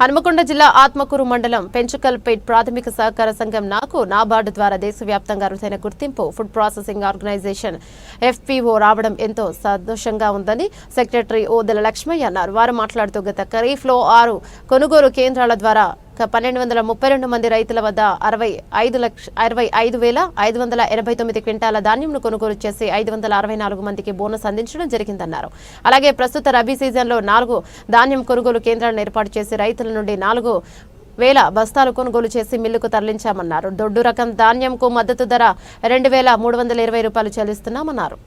హనుమకొండ జిల్లా ఆత్మకూరు మండలం పెంచుకల్పేట్ ప్రాథమిక సహకార సంఘం నాకు నాబార్డు ద్వారా దేశవ్యాప్తంగా అరుదైన గుర్తింపు ఫుడ్ ప్రాసెసింగ్ ఆర్గనైజేషన్ ఎఫ్పిఓ రావడం ఎంతో సంతోషంగా ఉందని సెక్రటరీ ఓదెల లక్ష్మయ్య అన్నారు. వారు మాట్లాడుతూ గత ఖరీఫ్లో ఆరు కొనుగోలు కేంద్రాల ద్వారా పన్నెండు వందల ముప్పై రెండు మంది రైతుల వద్ద అరవై ఐదు లక్ష అరవై ఐదు వేల ఐదు వందల ఎనభై తొమ్మిది క్వింటాల ధాన్యంను కొనుగోలు చేసి ఐదు వందల అరవై నాలుగు మందికి బోనస్ అందించడం జరిగిందన్నారు. అలాగే ప్రస్తుత రబీ సీజన్లో నాలుగు ధాన్యం కొనుగోలు కేంద్రాలను ఏర్పాటు చేసి రైతుల నుండి నాలుగు వేల బస్తాలు కొనుగోలు చేసి మిల్లుకు తరలించామన్నారు. దొడ్డు రకం ధాన్యంకు మద్దతు ధర రెండు వేల మూడు వందల ఇరవై రూపాయలు చెల్లిస్తున్నామన్నారు.